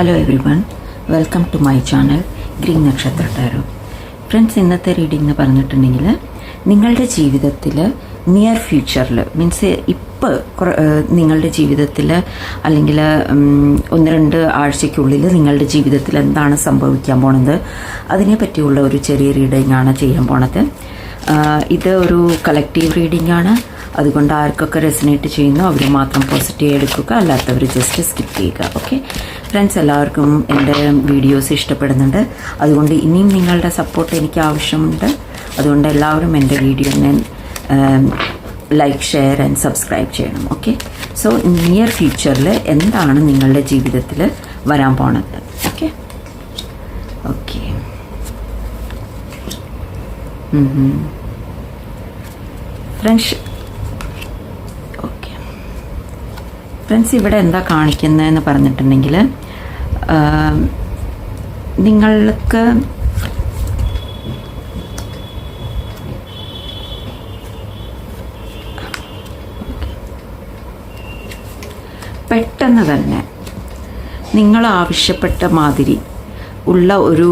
Hello everyone welcome to my channel green Nakshatra tarot friends ഇന്നത്തെ reading എന്ന് പറഞ്ഞിട്ടുണ്ടെങ്കിൽ നിങ്ങളുടെ ജീവിതത്തിൽ നിയർ ഫ്യൂച്ചറിൽ മീൻസ് ഇപ്പോൾ നിങ്ങളുടെ ജീവിതത്തിൽ അല്ലെങ്കിൽ ഒന്ന് രണ്ട് ആഴ്ചയ്ക്കുള്ളിൽ നിങ്ങളുടെ ജീവിതത്തിൽ എന്താണ് സംഭവിക്കാൻ പോണത് അതിനെ പറ്റിയുള്ള ഒരു ചെറിയ റീഡിംഗ് ആണ് ചെയ്യാൻ പോണത്. ഇത് ഒരു കളക്റ്റീവ് റീഡിംഗ് ആണ്. അതുകൊണ്ട് ആർക്കൊക്കെ റെസിനേറ്റ് ചെയ്യുന്നു അവർ മാത്രം പോസിറ്റീവ് എടുക്കുക അല്ലാത്തവർ ജസ്റ്റ് സ്കിപ്പ് ചെയ്യുക ഓക്കെ ഫ്രണ്ട്സ് എല്ലാവർക്കും എന്റെ വീഡിയോസ് ഇഷ്ടപ്പെടുന്നുണ്ട്. അതുകൊണ്ട് ഇനിയും നിങ്ങളുടെ സപ്പോർട്ട് എനിക്ക് ആവശ്യമുണ്ട്. അതുകൊണ്ട് എല്ലാവരും എന്റെ വീഡിയോനെ ലൈക്ക് ഷെയർ ആൻഡ് സബ്സ്ക്രൈബ് ചെയ്യണം ഓക്കെ സോ നിയർ ഫ്യൂച്ചറിൽ എന്താണ് നിങ്ങളുടെ ജീവിതത്തിൽ വരാൻ പോണത് okay okay friends okay friends ഇവിടെ എന്താ കാണിക്കുന്നതെന്ന് പറഞ്ഞിട്ടുണ്ടെങ്കിൽ നിങ്ങൾക്ക് പെട്ടെന്ന് തന്നെ നിങ്ങൾ ആവശ്യപ്പെട്ട മാതിരി ഉള്ള ഒരു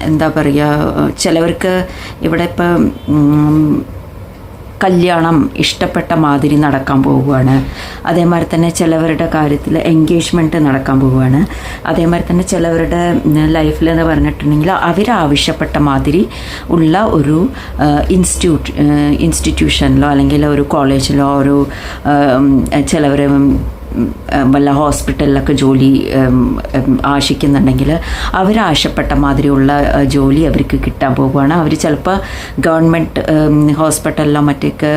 എന്താ പറയുക ചിലവർക്ക് ഇവിടെ ഇപ്പം കല്യാണം ഇഷ്ടപ്പെട്ട മാതിരി നടക്കാൻ പോവുകയാണ്. അതേമാതിരി തന്നെ ചിലവരുടെ കാര്യത്തിൽ എൻഗേജ്മെന്റ് നടക്കാൻ പോവുകയാണ്. അതേമാതിരി തന്നെ ചിലവരുടെ ലൈഫിൽ എന്ന് പറഞ്ഞിട്ടുണ്ടെങ്കിൽ അവരാവശ്യപ്പെട്ട മാതിരി ഉള്ള ഒരു ഇൻസ്റ്റിറ്റ്യൂട്ട് ഇൻസ്റ്റിറ്റ്യൂഷനിലോ അല്ലെങ്കിൽ ഒരു കോളേജിലോ ഒരു ചിലവർ വല്ല ഹോസ്പിറ്റലിലൊക്കെ ജോലി ആശിക്കുന്നുണ്ടെങ്കിൽ അവരാശപ്പെട്ട മാതിരിയുള്ള ജോലി അവർക്ക് കിട്ടാൻ പോകുകയാണ് അവർ ചിലപ്പോൾ ഗവൺമെന്റ് ഹോസ്പിറ്റലിലോ മറ്റൊക്കെ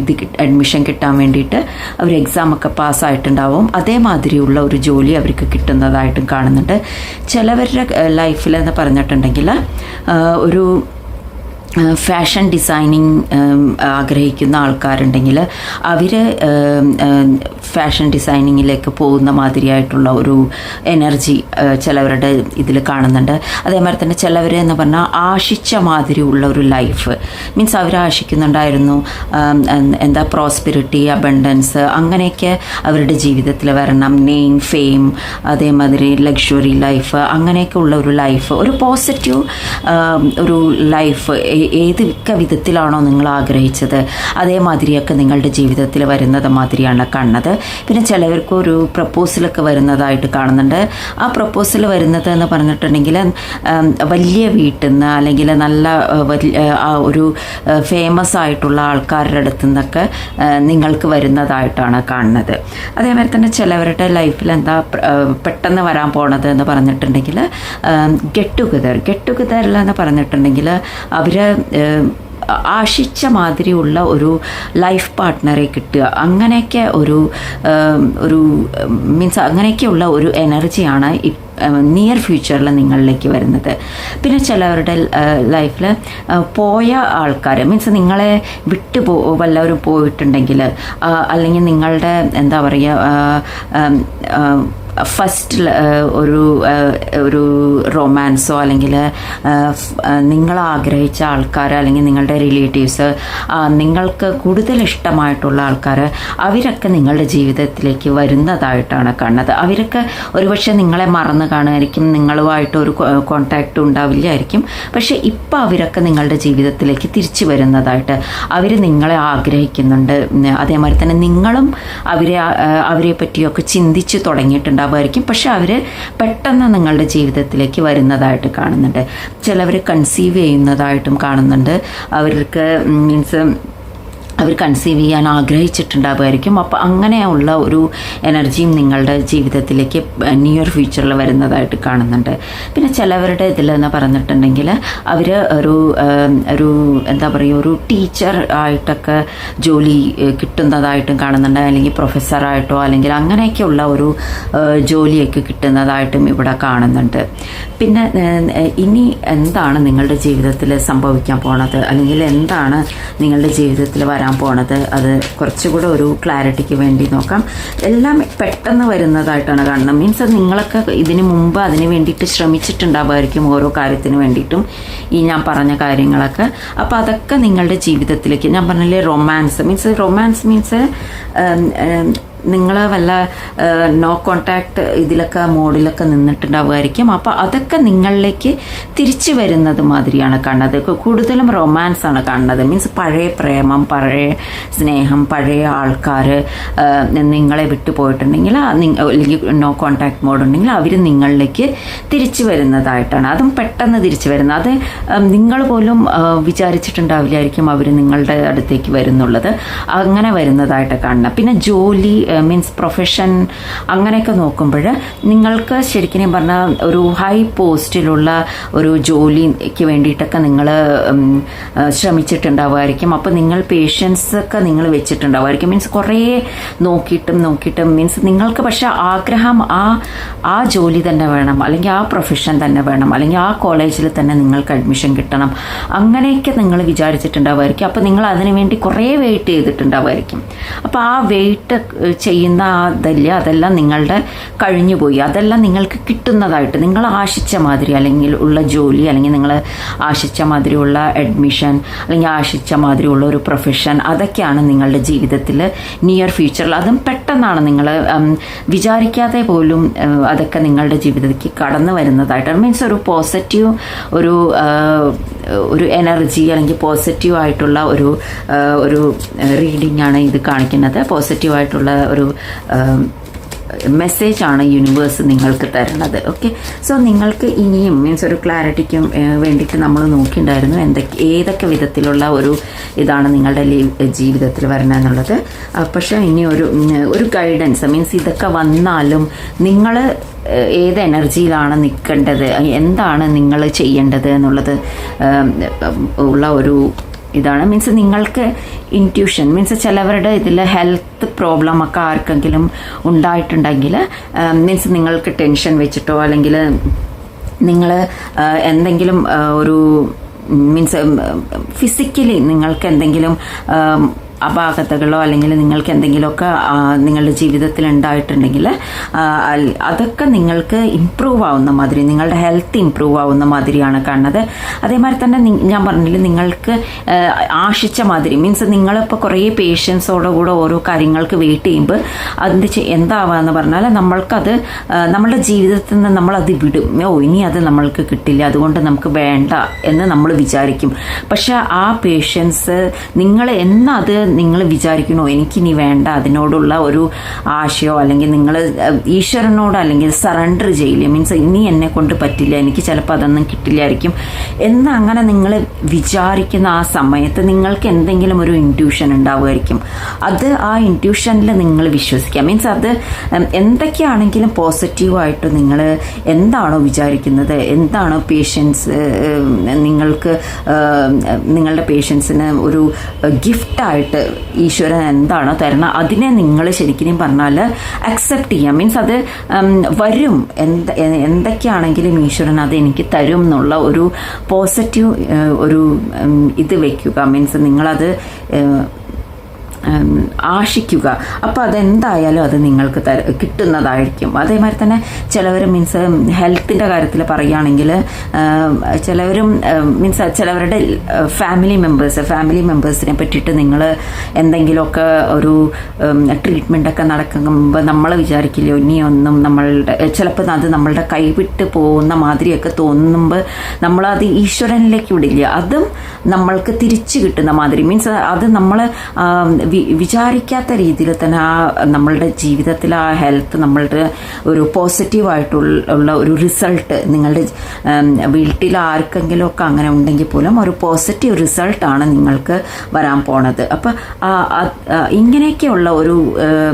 ഇത് അഡ്മിഷൻ കിട്ടാൻ വേണ്ടിയിട്ട് അവർ എക്സാമൊക്കെ പാസ്സായിട്ടുണ്ടാവും. അതേമാതിരിയുള്ള ഒരു ജോലി അവർക്ക് കിട്ടുന്നതായിട്ടും കാണുന്നുണ്ട്. ചിലവരുടെ ലൈഫിൽ എന്ന് പറഞ്ഞിട്ടുണ്ടെങ്കിൽ ഒരു ഫാഷൻ ഡിസൈനിങ് ആഗ്രഹിക്കുന്ന ആൾക്കാരുണ്ടെങ്കിൽ അവർ ഫാഷൻ ഡിസൈനിങ്ങിലേക്ക് പോകുന്ന മാതിരിയായിട്ടുള്ള ഒരു എനർജി ചിലവരുടെ ഇതിൽ കാണുന്നുണ്ട്. അതേമാതിരി തന്നെ ചിലവർ എന്ന് പറഞ്ഞാൽ ആശിച്ച മാതിരിയുള്ള ഒരു ലൈഫ് മീൻസ് അവർ ആശിക്കുന്നുണ്ടായിരുന്നു. എന്താ പ്രോസ്പിരിറ്റി അബണ്ടൻസ് അങ്ങനെയൊക്കെ അവരുടെ ജീവിതത്തിൽ വരണം. നെയിം ഫെയിം അതേമാതിരി ലക്ഷറി ലൈഫ് അങ്ങനെയൊക്കെ ഉള്ള ഒരു ലൈഫ് ഒരു പോസിറ്റീവ് ഒരു ലൈഫ് ഏതൊക്കെ വിധത്തിലാണോ നിങ്ങൾ ആഗ്രഹിച്ചത്? അതേമാതിരിയൊക്കെ നിങ്ങളുടെ ജീവിതത്തിൽ വരുന്നത് മാതിരിയാണ് കാണുന്നത് പിന്നെ ചിലവർക്ക് ഒരു പ്രപ്പോസലൊക്കെ വരുന്നതായിട്ട് കാണുന്നുണ്ട്. ആ പ്രപ്പോസൽ വരുന്നത് എന്ന് പറഞ്ഞിട്ടുണ്ടെങ്കിൽ വലിയ വീട്ടിൽ നിന്ന് അല്ലെങ്കിൽ നല്ല ഒരു ഫേമസ് ആയിട്ടുള്ള ആൾക്കാരുടെ അടുത്തു നിന്നൊക്കെ നിങ്ങൾക്ക് വരുന്നതായിട്ടാണ് കാണുന്നത്. അതേമാതിരി തന്നെ ചിലവരുടെ ലൈഫിൽ എന്താ പെട്ടെന്ന് വരാൻ പോണത് എന്ന് പറഞ്ഞിട്ടുണ്ടെങ്കിൽ ഗെറ്റ് ടുഗദർ ഗെറ്റ് ടുഗദറിൽ എന്ന് പറഞ്ഞിട്ടുണ്ടെങ്കിൽ അവർ ആശിച്ച മാതിരിയുള്ള ഒരു ലൈഫ് പാർട്ട്ണറെ കിട്ടുക. അങ്ങനെയൊക്കെ ഒരു ഒരു മീൻസ് അങ്ങനെയൊക്കെയുള്ള ഒരു എനർജിയാണ് നിയർ ഫ്യൂച്ചറിൽ നിങ്ങളിലേക്ക് വരുന്നത്. പിന്നെ ചിലവരുടെ ലൈഫിൽ പോയ ആൾക്കാർ മീൻസ് നിങ്ങളെ വിട്ടു പോ വല്ലവരും പോയിട്ടുണ്ടെങ്കിൽ അല്ലെങ്കിൽ നിങ്ങളുടെ എന്താ പറയുക ഫസ്റ്റ് ഒരു ഒരു റൊമാൻസോ അല്ലെങ്കിൽ നിങ്ങൾ ആഗ്രഹിച്ച ആൾക്കാർ അല്ലെങ്കിൽ നിങ്ങളുടെ റിലേറ്റീവ്സ് നിങ്ങൾക്ക് കൂടുതൽ ഇഷ്ടമായിട്ടുള്ള ആൾക്കാർ അവരൊക്കെ നിങ്ങളുടെ ജീവിതത്തിലേക്ക് വരുന്നതായിട്ടാണ് കാണുന്നത്. അവരൊക്കെ ഒരുപക്ഷെ നിങ്ങളെ മറന്ന് കാണുമായിരിക്കും. നിങ്ങളുമായിട്ട് ഒരു കോണ്ടാക്റ്റ് ഉണ്ടാവില്ലായിരിക്കും. പക്ഷേ ഇപ്പോൾ അവരൊക്കെ നിങ്ങളുടെ ജീവിതത്തിലേക്ക് തിരിച്ചു വരുന്നതായിട്ട് അവർ നിങ്ങളെ ആഗ്രഹിക്കുന്നുണ്ട്. അതേമാതിരി തന്നെ നിങ്ങളും അവരെ അവരെ പറ്റിയൊക്കെ ചിന്തിച്ച് തുടങ്ങിയിട്ടുണ്ടാവുമായിരിക്കും. പക്ഷെ അവർ പെട്ടെന്ന് നിങ്ങളുടെ ജീവിതത്തിലേക്ക് വരുന്നതായിട്ട് കാണുന്നുണ്ട്. ചിലവർ കൺസീവ് ചെയ്യുന്നതായിട്ടും കാണുന്നുണ്ട്. അവർക്ക് മീൻസ് അവർ കൺസീവ് ചെയ്യാൻ ആഗ്രഹിച്ചിട്ടുണ്ടാവുമായിരിക്കും. അപ്പോൾ അങ്ങനെയുള്ള ഒരു എനർജിയും നിങ്ങളുടെ ജീവിതത്തിലേക്ക് നിയർ ഫ്യൂച്ചറിൽ വരുന്നതായിട്ട് കാണുന്നുണ്ട്. പിന്നെ ചിലവരുടെ എന്ന് പറഞ്ഞിട്ടുണ്ടെങ്കിൽ അവർ ഒരു ഒരു എന്താ പറയുക ഒരു ടീച്ചർ ആയിട്ടൊക്കെ ജോലി കിട്ടുന്നതായിട്ടും കാണുന്നുണ്ട്. അല്ലെങ്കിൽ പ്രൊഫസറായിട്ടോ അല്ലെങ്കിൽ അങ്ങനെയൊക്കെയുള്ള ഒരു ജോലിയൊക്കെ കിട്ടുന്നതായിട്ടും ഇവിടെ കാണുന്നുണ്ട്. പിന്നെ ഇനി എന്താണ് നിങ്ങളുടെ ജീവിതത്തിൽ സംഭവിക്കാൻ പോണത്? അല്ലെങ്കിൽ എന്താണ് നിങ്ങളുടെ ജീവിതത്തിൽ വരാൻ പോണത്. അത് കുറച്ചുകൂടെ ഒരു ക്ലാരിറ്റിക്ക് വേണ്ടി നോക്കാം. എല്ലാം പെട്ടെന്ന് വരുന്നതായിട്ടാണ് കാണുന്നത്. മീൻസ് അത് നിങ്ങളൊക്കെ ഇതിന് മുമ്പ് അതിന് വേണ്ടിയിട്ട് ശ്രമിച്ചിട്ടുണ്ടാവുമായിരിക്കും ഓരോ കാര്യത്തിന് വേണ്ടിയിട്ടും ഈ ഞാൻ പറഞ്ഞ കാര്യങ്ങളൊക്കെ. അപ്പോൾ അതൊക്കെ നിങ്ങളുടെ ജീവിതത്തിലേക്ക് ഞാൻ പറഞ്ഞില്ലേ റൊമാൻസ് മീൻസ് റൊമാൻസ് മീൻസ് നിങ്ങൾ വല്ല നോ കോണ്ടാക്ട് ഇതിലൊക്കെ മോഡിലൊക്കെ നിന്നിട്ടുണ്ടാവുമായിരിക്കും. അപ്പോൾ അതൊക്കെ നിങ്ങളിലേക്ക് തിരിച്ചു വരുന്നത് മാതിരിയാണ് കാണുന്നത് കൂടുതലും റൊമാൻസ് ആണ് കാണുന്നത് മീൻസ് പഴയ പ്രേമം പഴയ സ്നേഹം പഴയ ആൾക്കാർ നിങ്ങളെ വിട്ടു പോയിട്ടുണ്ടെങ്കിൽ അല്ലെങ്കിൽ നോ കോണ്ടാക്ട് മോഡ് ഉണ്ടെങ്കിൽ അവർ നിങ്ങളിലേക്ക് തിരിച്ചു വരുന്നതായിട്ടാണ്. അതും പെട്ടെന്ന് തിരിച്ചു വരുന്നത്. അത് നിങ്ങൾ പോലും വിചാരിച്ചിട്ടുണ്ടാവില്ലായിരിക്കും അവർ നിങ്ങളുടെ അടുത്തേക്ക് വരുന്നുള്ളത്. അങ്ങനെ വരുന്നതായിട്ട് കാണണം പിന്നെ ജോലി മീൻസ് പ്രൊഫഷൻ അങ്ങനെയൊക്കെ നോക്കുമ്പോൾ നിങ്ങൾക്ക് ശരിക്കും പറഞ്ഞാൽ ഒരു ഹൈ പോസ്റ്റിലുള്ള ഒരു ജോലിക്ക് വേണ്ടിയിട്ടൊക്കെ നിങ്ങൾ ശ്രമിച്ചിട്ടുണ്ടാവുമായിരിക്കും. അപ്പോൾ നിങ്ങൾ പേഷ്യൻസ് ഒക്കെ നിങ്ങൾ വെച്ചിട്ടുണ്ടാവുമായിരിക്കും. മീൻസ് കുറേ നോക്കിയിട്ടും നോക്കിയിട്ടും മീൻസ് നിങ്ങൾക്ക് പക്ഷേ ആഗ്രഹം ആ ആ ജോലി തന്നെ വേണം. അല്ലെങ്കിൽ ആ പ്രൊഫഷൻ തന്നെ വേണം. അല്ലെങ്കിൽ ആ കോളേജിൽ തന്നെ നിങ്ങൾക്ക് അഡ്മിഷൻ കിട്ടണം. അങ്ങനെയൊക്കെ നിങ്ങൾ വിചാരിച്ചിട്ടുണ്ടാവുമായിരിക്കും. അപ്പോൾ നിങ്ങൾ അതിനു വേണ്ടി കുറേ വെയിറ്റ് ചെയ്തിട്ടുണ്ടാവുമായിരിക്കും. അപ്പോൾ ആ വെയിറ്റ് ചെയ്യുന്ന അതല്ല അതെല്ലാം നിങ്ങളുടെ കഴിഞ്ഞുപോയി. അതെല്ലാം നിങ്ങൾക്ക് കിട്ടുന്നതായിട്ട്. നിങ്ങൾ ആശിച്ച മാതിരി അല്ലെങ്കിൽ ഉള്ള ജോലി അല്ലെങ്കിൽ നിങ്ങൾ ആശിച്ച മാതിരിയുള്ള അഡ്മിഷൻ അല്ലെങ്കിൽ ആശിച്ച മാതിരിയുള്ള ഒരു പ്രൊഫഷൻ അതൊക്കെയാണ് നിങ്ങളുടെ ജീവിതത്തിൽ നിയർ ഫ്യൂച്ചറിൽ അതും പെട്ടെന്നാണ് നിങ്ങൾ വിചാരിക്കാതെ പോലും അതൊക്കെ നിങ്ങളുടെ ജീവിതത്തിലേക്ക് കടന്നു വരുന്നതായിട്ട്. മീൻസ് ഒരു പോസിറ്റീവ് ഒരു ഒരു എനർജി അല്ലെങ്കിൽ പോസിറ്റീവ് ആയിട്ടുള്ള ഒരു ഒരു റീഡിംഗ് ആണ് ഇത് കാണിക്കുന്നത്. പോസിറ്റീവ് ആയിട്ടുള്ള ഒരു മെസ്സേജാണ് യൂണിവേഴ്സ് നിങ്ങൾക്ക് തരണത്. ഓക്കെ സോ നിങ്ങൾക്ക് ഇനിയും മീൻസ് ഒരു ക്ലാരിറ്റിക്കും വേണ്ടിയിട്ട് നമ്മൾ നോക്കിയിട്ടുണ്ടായിരുന്നു എന്തൊക്കെ ഏതൊക്കെ വിധത്തിലുള്ള ഒരു ഇതാണ് നിങ്ങളുടെ ജീവിതത്തിൽ വരണമെന്നുള്ളത്. പക്ഷേ ഇനി ഒരു ഒരു ഗൈഡൻസ് മീൻസ് ഇതൊക്കെ വന്നാലും നിങ്ങൾ ഏത് എനർജിയിലാണ് നിൽക്കേണ്ടത്? എന്താണ് നിങ്ങൾ ചെയ്യേണ്ടത് എന്നുള്ളത് ഉള്ള ഒരു ഇതാണ്. മീൻസ് നിങ്ങൾക്ക് ഇന്റ്യൂഷൻ മീൻസ് ചിലവരുടെ ഇതിൽ ഹെൽത്ത് പ്രോബ്ലം ഒക്കെ ആർക്കെങ്കിലും ഉണ്ടായിട്ടുണ്ടെങ്കിൽ മീൻസ് നിങ്ങൾക്ക് ടെൻഷൻ വെച്ചിട്ടോ അല്ലെങ്കിൽ നിങ്ങൾ എന്തെങ്കിലും ഒരു മീൻസ് ഫിസിക്കലി നിങ്ങൾക്ക് എന്തെങ്കിലും അപാകതകളോ അല്ലെങ്കിൽ നിങ്ങൾക്ക് എന്തെങ്കിലുമൊക്കെ നിങ്ങളുടെ ജീവിതത്തിൽ ഉണ്ടായിട്ടുണ്ടെങ്കിൽ അതൊക്കെ നിങ്ങൾക്ക് ഇമ്പ്രൂവ് ആവുന്ന മാതിരി നിങ്ങളുടെ ഹെൽത്ത് ഇമ്പ്രൂവ് ആവുന്ന മാതിരിയാണ് കാണുന്നത്. അതേമാതിരി തന്നെ ഞാൻ പറഞ്ഞില്ല നിങ്ങൾക്ക് ആശിച്ച മാതിരി മീൻസ് നിങ്ങളിപ്പോൾ കുറേ പേഷ്യൻസോടെ കൂടെ ഓരോ കാര്യങ്ങൾക്ക് വെയിറ്റ് ചെയ്യുമ്പോൾ അതിന്റെ എന്താവാന്ന് പറഞ്ഞാൽ നമ്മൾക്കത് നമ്മുടെ ജീവിതത്തിൽ നിന്ന് നമ്മളത് വിടും. ഓ ഇനി അത് നമ്മൾക്ക് കിട്ടില്ല അതുകൊണ്ട് നമുക്ക് വേണ്ട എന്ന് നമ്മൾ വിചാരിക്കും. പക്ഷേ ആ പേഷ്യൻസ് നിങ്ങൾ എന്നത് നിങ്ങൾ വിചാരിക്കണോ എനിക്കിനി വേണ്ട അതിനോടുള്ള ഒരു ആശയോ അല്ലെങ്കിൽ നിങ്ങൾ ഈശ്വരനോട് അല്ലെങ്കിൽ സറണ്ടർ ചെയ്യില്ല? മീൻസ് ഇനി എന്നെ കൊണ്ട് പറ്റില്ല എനിക്ക് ചിലപ്പോൾ അതൊന്നും കിട്ടില്ലായിരിക്കും. എന്ന് അങ്ങനെ നിങ്ങൾ വിചാരിക്കുന്ന ആ സമയത്ത് നിങ്ങൾക്ക് എന്തെങ്കിലും ഒരു ഇന്റ്യൂഷൻ ഉണ്ടാവുമായിരിക്കും. അത് ആ ഇന്റ്യൂഷനിൽ നിങ്ങൾ വിശ്വസിക്കുക. മീൻസ് അത് എന്തൊക്കെയാണെങ്കിലും പോസിറ്റീവായിട്ട് നിങ്ങൾ എന്താണോ വിചാരിക്കുന്നത് എന്താണോ പേഷ്യൻസ് നിങ്ങൾക്ക് നിങ്ങളുടെ പേഷ്യൻസിന് ഒരു ഗിഫ്റ്റായിട്ട് ഈശ്വരൻ എന്താണോ തരണം? അതിനെ നിങ്ങൾ ശരിക്കും പറഞ്ഞാൽ അക്സെപ്റ്റ് ചെയ്യാം. മീൻസ് അത് വരും. എന്ത് എന്തൊക്കെയാണെങ്കിലും ഈശ്വരൻ അത് എനിക്ക് തരും എന്നുള്ള ഒരു പോസിറ്റീവ് ഒരു ഇത് വെക്കുക. മീൻസ് നിങ്ങളത് ആശിക്കുക അപ്പോൾ അതെന്തായാലും അത് നിങ്ങൾക്ക് തര കിട്ടുന്നതായിരിക്കും. അതേമാതിരി തന്നെ ചിലവർ മീൻസ് ഹെൽത്തിന്റെ കാര്യത്തിൽ പറയുകയാണെങ്കിൽ ചിലവരും മീൻസ് ചിലവരുടെ ഫാമിലി മെമ്പേഴ്സ് ഫാമിലി മെമ്പേഴ്സിനെ പറ്റിയിട്ട് നിങ്ങൾ എന്തെങ്കിലുമൊക്കെ ഒരു ട്രീറ്റ്മെന്റൊക്കെ നടക്കുമ്പോൾ നമ്മൾ വിചാരിക്കില്ല ഇനിയൊന്നും നമ്മളുടെ ചിലപ്പോൾ അത് നമ്മളുടെ കൈവിട്ട് പോകുന്ന മാതിരിയൊക്കെ തോന്നുമ്പോൾ നമ്മളത് ഈശ്വരനിലേക്ക് വിടില്ല. അതും നമ്മൾക്ക് തിരിച്ചു കിട്ടുന്ന മാതിരി. മീൻസ് അത് നമ്മൾ വിചാരിക്കാത്ത രീതിയിൽ തന്നെ ആ നമ്മളുടെ ജീവിതത്തിൽ ആ ഹെൽത്ത് നമ്മളുടെ ഒരു പോസിറ്റീവായിട്ടുള്ള ഒരു റിസൾട്ട് നിങ്ങളുടെ വീട്ടിൽ ആർക്കെങ്കിലും ഒക്കെ അങ്ങനെ ഉണ്ടെങ്കിൽ പോലും ഒരു പോസിറ്റീവ് റിസൾട്ടാണ് നിങ്ങൾക്ക് വരാൻ പോണത്. അപ്പം ഇങ്ങനെയൊക്കെയുള്ള ഒരു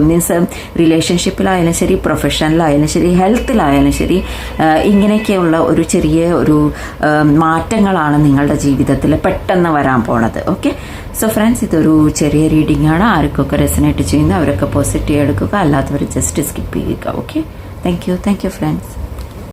മീൻസ് റിലേഷൻഷിപ്പിലായാലും ശരി പ്രൊഫഷനിലായാലും ശരി ഹെൽത്തിലായാലും ശരി ഇങ്ങനെയൊക്കെയുള്ള ഒരു ചെറിയ ഒരു മാറ്റങ്ങളാണ് നിങ്ങളുടെ ജീവിതത്തിൽ പെട്ടെന്ന് വരാൻ പോണത്. ഓക്കെ സോ ഫ്രണ്ട്സ് ഇതൊരു ചെറിയ റീഡിംഗ് ആണ്. ആർക്കൊക്കെ റെസനേറ്റ് ചെയ്യുന്നു അവരൊക്കെ പോസിറ്റീവ് എടുക്കുക. അല്ലാത്തവർ ജസ്റ്റ് സ്കിപ്പ് ചെയ്യുക. Okay thank you thank you friends